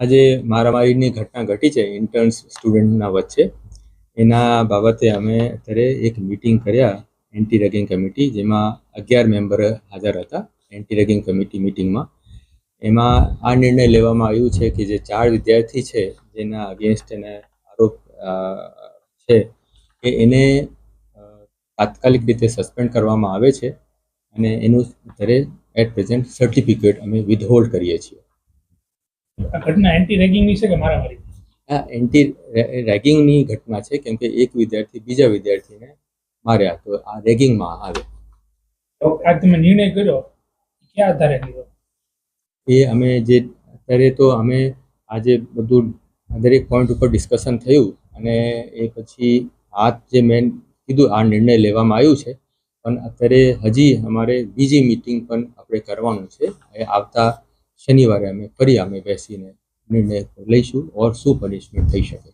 આજે મારામારીની ઘટના ઘટી છે ઇન્ટર્ન્સ સ્ટુડન્ટના વચ્ચે. એના બાબતે અમે અત્યારે એક મિટિંગ કર્યા એન્ટી રેગિંગ કમિટી જેમાં અગિયાર મેમ્બર હાજર હતા એન્ટી રેગિંગ કમિટી મિટિંગમાં એમાં આ નિર્ણય લેવામાં આવ્યું છે કે જે ચાર વિદ્યાર્થી છે, જેના અગેન્સ્ટ એને આરોપ છે કે એને તાત્કાલિક રીતે સસ્પેન્ડ કરવામાં આવે છે અને એનું અત્યારે એટ પ્રેઝન્ટ સર્ટિફિકેટ અમે વિધહોલ્ડ કરીએ છીએ. આ ઘટના એન્ટી રેગિંગની છે કે મારામારી? આ એન્ટી રેગિંગની ઘટના છે કેમ કે એક વિદ્યાર્થી બીજા વિદ્યાર્થીને માર્યા તો આ રેગિંગમાં આવે. તો આ તમે નિર્ણય કર્યો ક્યાં આધારે કર્યો એ અમે જે અત્યારે તો અમે આજે બધું દરેક પોઈન્ટ ઉપર ડિસ્કશન થયું અને એ પછી આ જે મેન કીધું આ નિર્ણય લેવામાં આવ્યું છે પણ અત્યારે હજી અમારે બીજી મિટિંગ પણ આપણે કરવાનું છે એ આવતા શનિવારે અમે ફરી અમે બેસીને નિર્ણય લઈશું ઓર શું પનિશમેન્ટ થઈ શકે છે.